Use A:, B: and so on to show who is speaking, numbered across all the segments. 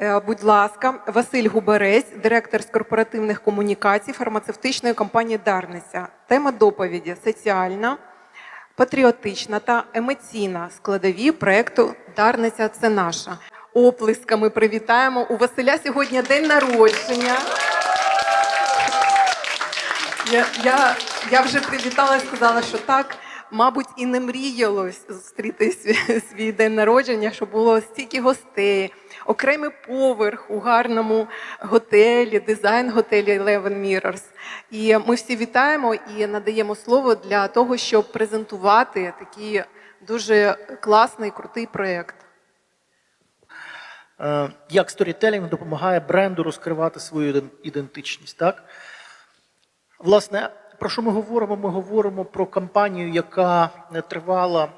A: Е, Будь ласка, Василь Губерець, директор з корпоративних комунікацій фармацевтичної компанії Дарниця. Тема доповіді соціальна, патріотична та емоційна складові проекту Дарниця це наша. Оплесками привітаємо. У Василя сьогодні день народження. Я, я, я вже привітала і сказала, що так, мабуть, і не мріялось зустріти свій, день народження, що було стільки гостей, окремий поверх у гарному готелі, дизайн готелі Eleven Mirrors. І ми всі вітаємо і надаємо слово для того, щоб презентувати такий дуже класний, крутий проєкт.
B: Е, як сторітелінг допомагає бренду розкривати свою ідентичність. Так? Власне, про що ми говоримо? Ми говоримо про кампанію, яка е, тривала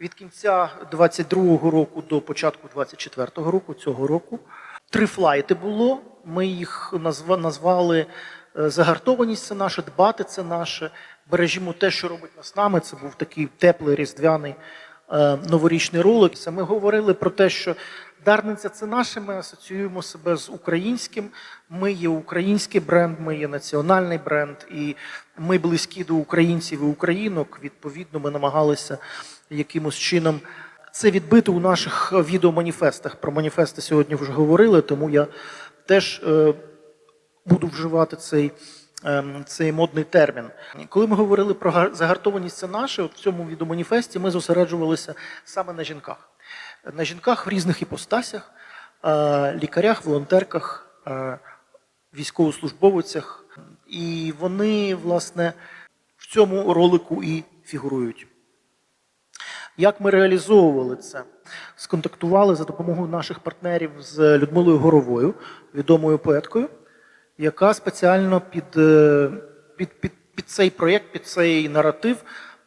B: від кінця 22-го року до початку 24-го року цього року. Три флайти було. Ми їх назва- назвали е, Загартованість це наше, дбати це наше, бережімо те, що робить нас нами. Це був такий теплий різдвяний новорічний ролик. Ми говорили про те, що Дарниця це наше. Ми асоціюємо себе з українським. Ми є український бренд, ми є національний бренд, і ми близькі до українців і українок. Відповідно, ми намагалися якимось чином це відбити у наших відеоманіфестах. Про маніфести сьогодні вже говорили, тому я теж е, буду вживати цей, цей модний термін. Коли ми говорили про загартованість це наше, в цьому відеоманіфесті ми зосереджувалися саме на жінках. На жінках в різних іпостасях, е, лікарях, волонтерках, е, військовослужбовцях. І вони, власне, в цьому ролику і фігурують. Як ми реалізовували це? Сконтактували за допомогою наших партнерів з Людмилою Горовою, відомою поеткою, яка спеціально під, е, під, під, під цей проєкт, під цей наратив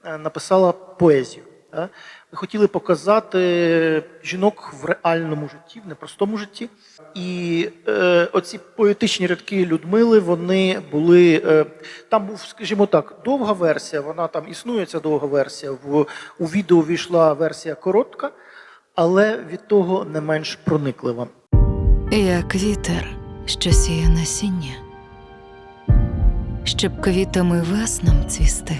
B: е, написала поезію. Ми хотіли показати жінок в реальному житті, в непростому житті. І е, оці поетичні рядки Людмили, вони були. Е, там був, скажімо так, довга версія, вона там існує, ця довга версія. В, у відео війшла версія коротка, але від того не менш прониклива.
C: Як вітер, що сіє насіння, щоб квітами веснам цвісти.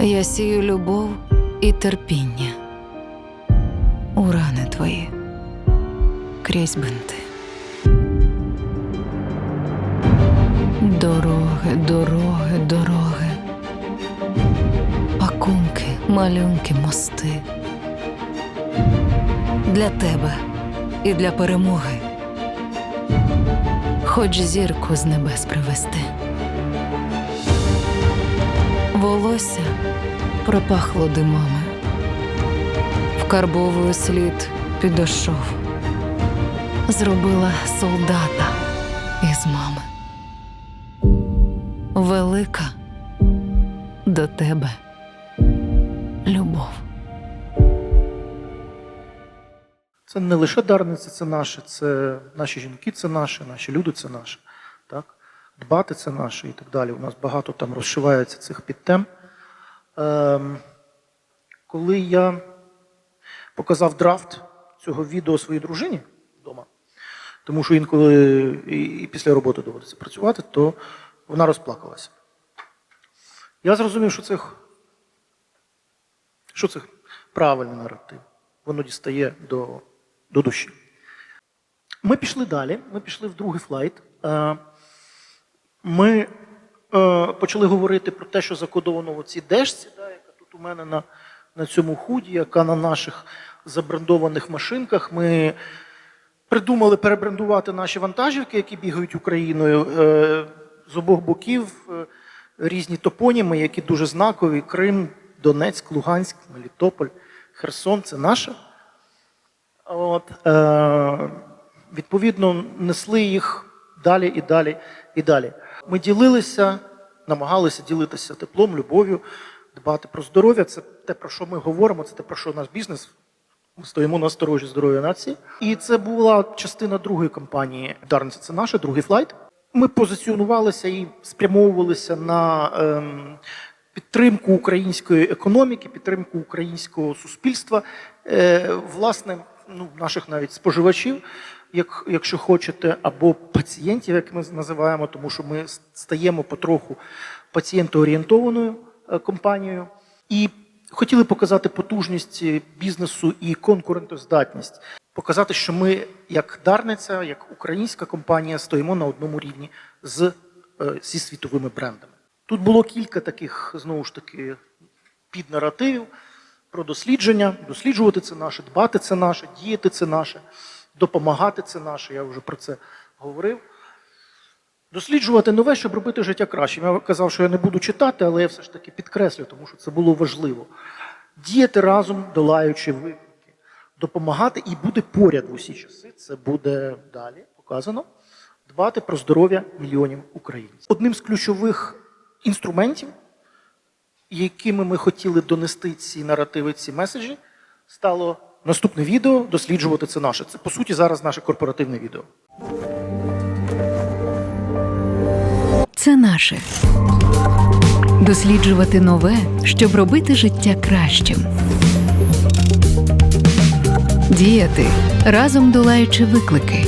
C: Я сію любов і терпіння у рани твої крізь бинти. Дороги, дороги, дороги, пакунки, малюнки, мости. Для тебе і для перемоги. Хоч зірку з небес привести. Волосся пропахло димами, вкарбовую слід підошов, зробила солдата із мами. Велика до тебе
B: Це не лише дарниці, це наше, це наші жінки, це наше, наші люди це наше. Так? Дбати це наше і так далі. У нас багато там розшивається цих підтем. Ем, коли я показав драфт цього відео своїй дружині вдома, тому що інколи і, після роботи доводиться працювати, то вона розплакалася. Я зрозумів, що це, що це правильний наратив. Воно дістає до, до душі. Ми пішли далі, ми пішли в другий флайт. Е, Ми е, почали говорити про те, що закодовано в цій дешці, яка тут у мене на, на цьому худі, яка на наших забрендованих машинках. Ми придумали перебрендувати наші вантажівки, які бігають Україною е, з обох боків. Різні топоніми, які дуже знакові: Крим, Донецьк, Луганськ, Мелітополь, Херсон це наше. От, е, відповідно, несли їх далі і далі і далі. Ми ділилися, намагалися ділитися теплом, любов'ю, дбати про здоров'я. Це те, про що ми говоримо, це те, про що наш бізнес. Ми стоїмо на сторожі здоров'я нації. І це була частина другої кампанії Дарниця. Це наше, другий флайт. Ми позиціонувалися і спрямовувалися на ем, підтримку української економіки, підтримку українського суспільства. Е, власне, ну, наших навіть споживачів, як, якщо хочете, або пацієнтів, як ми називаємо, тому що ми стаємо потроху пацієнтоорієнтованою е, компанією. І хотіли показати потужність е, бізнесу і конкурентоздатність, показати, що ми, як Дарниця, як українська компанія, стоїмо на одному рівні з, е, зі світовими брендами. Тут було кілька таких, знову ж таки, піднаративів про дослідження. Досліджувати це наше, дбати це наше, діяти це наше, допомагати це наше. Я вже про це говорив. Досліджувати нове, щоб робити життя кращим. Я казав, що я не буду читати, але я все ж таки підкреслю, тому що це було важливо. Діяти разом, долаючи виклики, допомагати і бути поряд в усі часи. Це буде далі показано. Дбати про здоров'я мільйонів українців. Одним з ключових інструментів, якими ми хотіли донести ці наративи, ці меседжі, стало наступне відео досліджувати це наше. Це по суті зараз наше корпоративне відео.
C: Це наше. Досліджувати нове, щоб робити життя кращим. Діяти разом долаючи виклики.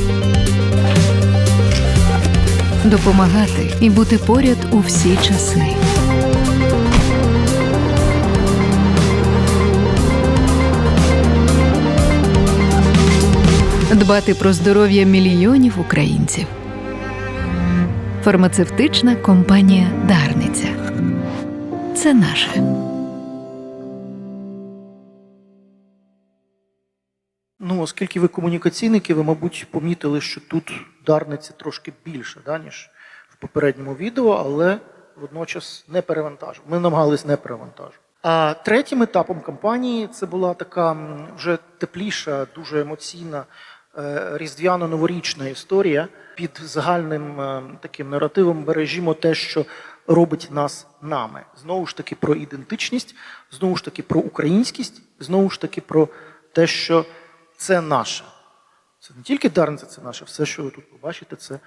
C: Допомагати і бути поряд у всі часи. Дбати про здоров'я мільйонів українців. Фармацевтична компанія Дарниця. Це наше.
B: Ну, оскільки ви комунікаційники, ви, мабуть, помітили, що тут дарниці трошки більше, да, ніж в попередньому відео, але водночас не перевантажив. Ми намагались не перевантажити. А третім етапом кампанії це була така вже тепліша, дуже емоційна різдвяно-новорічна історія під загальним е, таким наративом бережімо те, що робить нас нами. Знову ж таки про ідентичність, знову ж таки про українськість, знову ж таки про те, що це наше. Це не тільки дарниця, це наше, все, що ви тут побачите, це,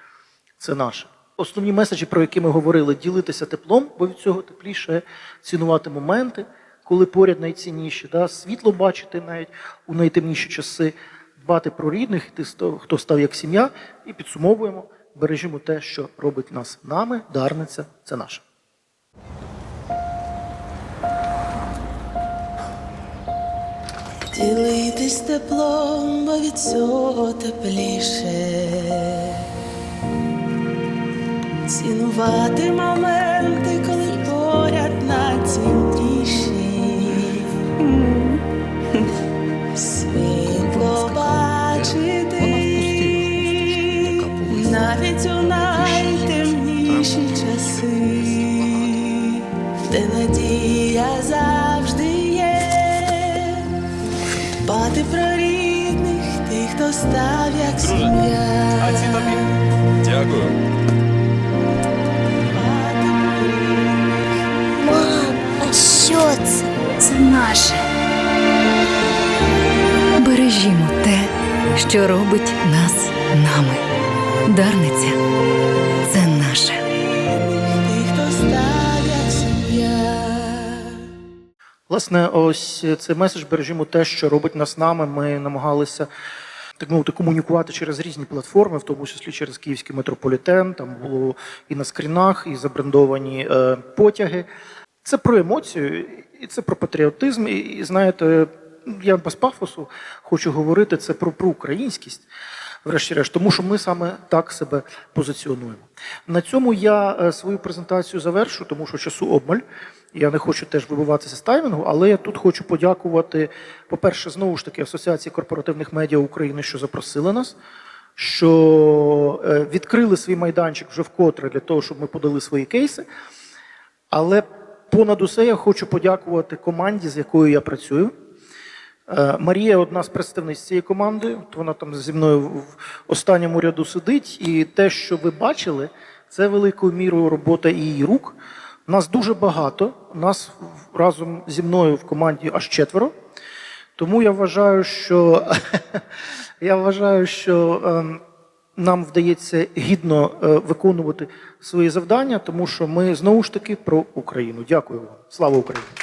B: це наше. Основні меседжі, про які ми говорили, ділитися теплом, бо від цього тепліше цінувати моменти, коли поряд найцінніші, да? світло бачити навіть у найтемніші часи, дбати про рідних, хто став як сім'я, і підсумовуємо, бережімо те, що робить нас нами, дарниця це наше.
D: Ділитись теплом, бо від цього тепліше. Цінувати моменти, Дбати про рідних, тих, хто став як сім'я.
E: А ці тобі. Дякую.
F: Мам, а що це? Це наше.
C: Бережімо те, що робить нас нами. Дарниця
B: Власне, ось цей меседж бережімо те, що робить нас нами. Ми намагалися так мовити комунікувати через різні платформи, в тому числі через київський метрополітен. Там було і на скрінах, і забрендовані е, потяги. Це про емоцію, і це про патріотизм. І, і знаєте, я без пафосу хочу говорити це про, про українськість. Врешті-решт, тому що ми саме так себе позиціонуємо. На цьому я е, свою презентацію завершу, тому що часу обмаль. Я не хочу теж вибиватися з таймінгу, але я тут хочу подякувати, по-перше, знову ж таки, Асоціації корпоративних медіа України, що запросили нас, що е, відкрили свій майданчик вже вкотре для того, щоб ми подали свої кейси. Але понад усе я хочу подякувати команді, з якою я працюю. Е, Марія одна з представниць цієї команди. Вона там зі мною в останньому ряду сидить. І те, що ви бачили, це великою мірою робота її рук. Нас дуже багато. Нас разом зі мною в команді аж четверо. Тому я вважаю, що я вважаю, що ем, нам вдається гідно е, виконувати свої завдання, тому що ми знову ж таки про Україну. Дякую вам. Слава Україні!